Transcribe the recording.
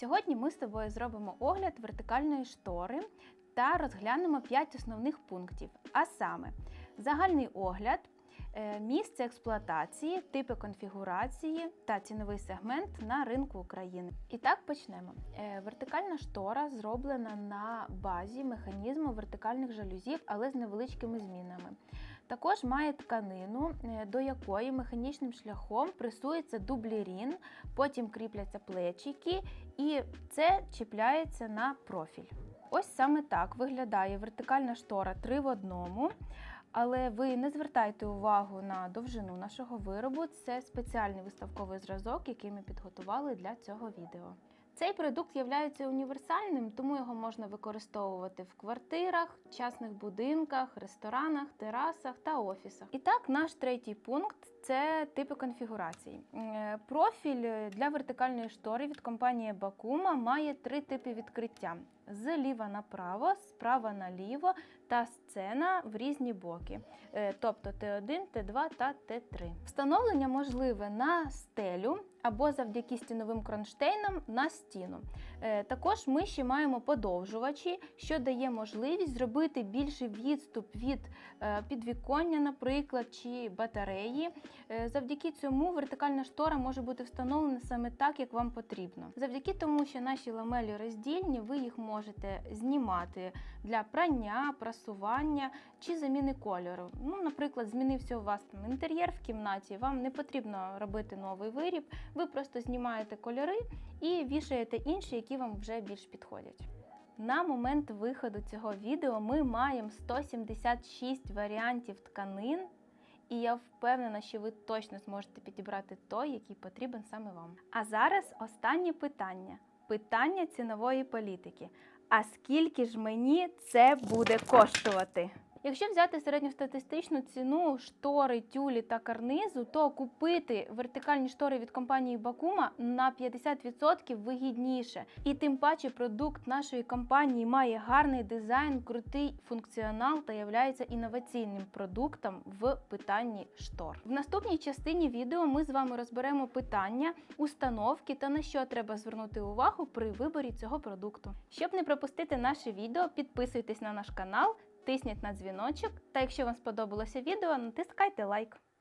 Сьогодні ми з тобою зробимо огляд вертикальної штори та розглянемо 5 основних пунктів. А саме, загальний огляд, е, місце експлуатації, типи конфігурації та ціновий сегмент на ринку України. І так почнемо. Е, Вертикальна штора зроблена на базі механізму вертикальних жалюзів, але з невеличкими змінами. Також має тканину, е, до якої механічним шляхом пресується дублірін, потім кріпляться плечики, і це чіпляється на профіль. Ось саме так виглядає вертикальна штора 3 в одному. Але ви не звертайте увагу на довжину нашого виробу. Це спеціальний виставковий зразок, який ми підготували для цього відео. Цей продукт є універсальним, тому його можна використовувати в квартирах, частних будинках, ресторанах, терасах та офісах. І так, наш третій пункт це типи конфігурацій. Е, Профіль для вертикальної штори від компанії Bakuma має три типи відкриття: зліва направо, справа наліво та сцена в різні боки, Е, тобто Т1, Т2 та Т3. Встановлення можливе на стелю або завдяки стіновим кронштейнам на стіну. Е, Також ми ще маємо подовжувачі, що дає можливість зробити більший відступ від е, підвіконня, наприклад, чи батареї. Е, Завдяки цьому вертикальна штора може бути встановлена саме так, як вам потрібно. Завдяки тому, що наші ламелі роздільні, ви їх можете знімати для прання, прасування чи заміни кольору. Ну, наприклад, змінився у вас там інтер'єр в кімнаті, вам не потрібно робити новий виріб, ви просто знімаєте кольори і вішаєте інші, які вам вже більш підходять. На момент виходу цього відео ми маємо 176 варіантів тканин, і я впевнена, що ви точно зможете підібрати той, який потрібен саме вам. А зараз останнє питання: питання цінової політики. А скільки ж мені це буде коштувати? Якщо взяти середньостатистичну ціну штори, тюлі та карнизу, то купити вертикальні штори від компанії Bakuma на 50% вигідніше. І тим паче продукт нашої компанії має гарний дизайн, крутий функціонал та являється інноваційним продуктом в питанні штор. В наступній частині відео ми з вами розберемо питання установки та на що треба звернути увагу при виборі цього продукту. Щоб не пропустити наше відео, підписуйтесь на наш канал. Тисніть на дзвіночок, та якщо вам сподобалося відео, натискайте лайк.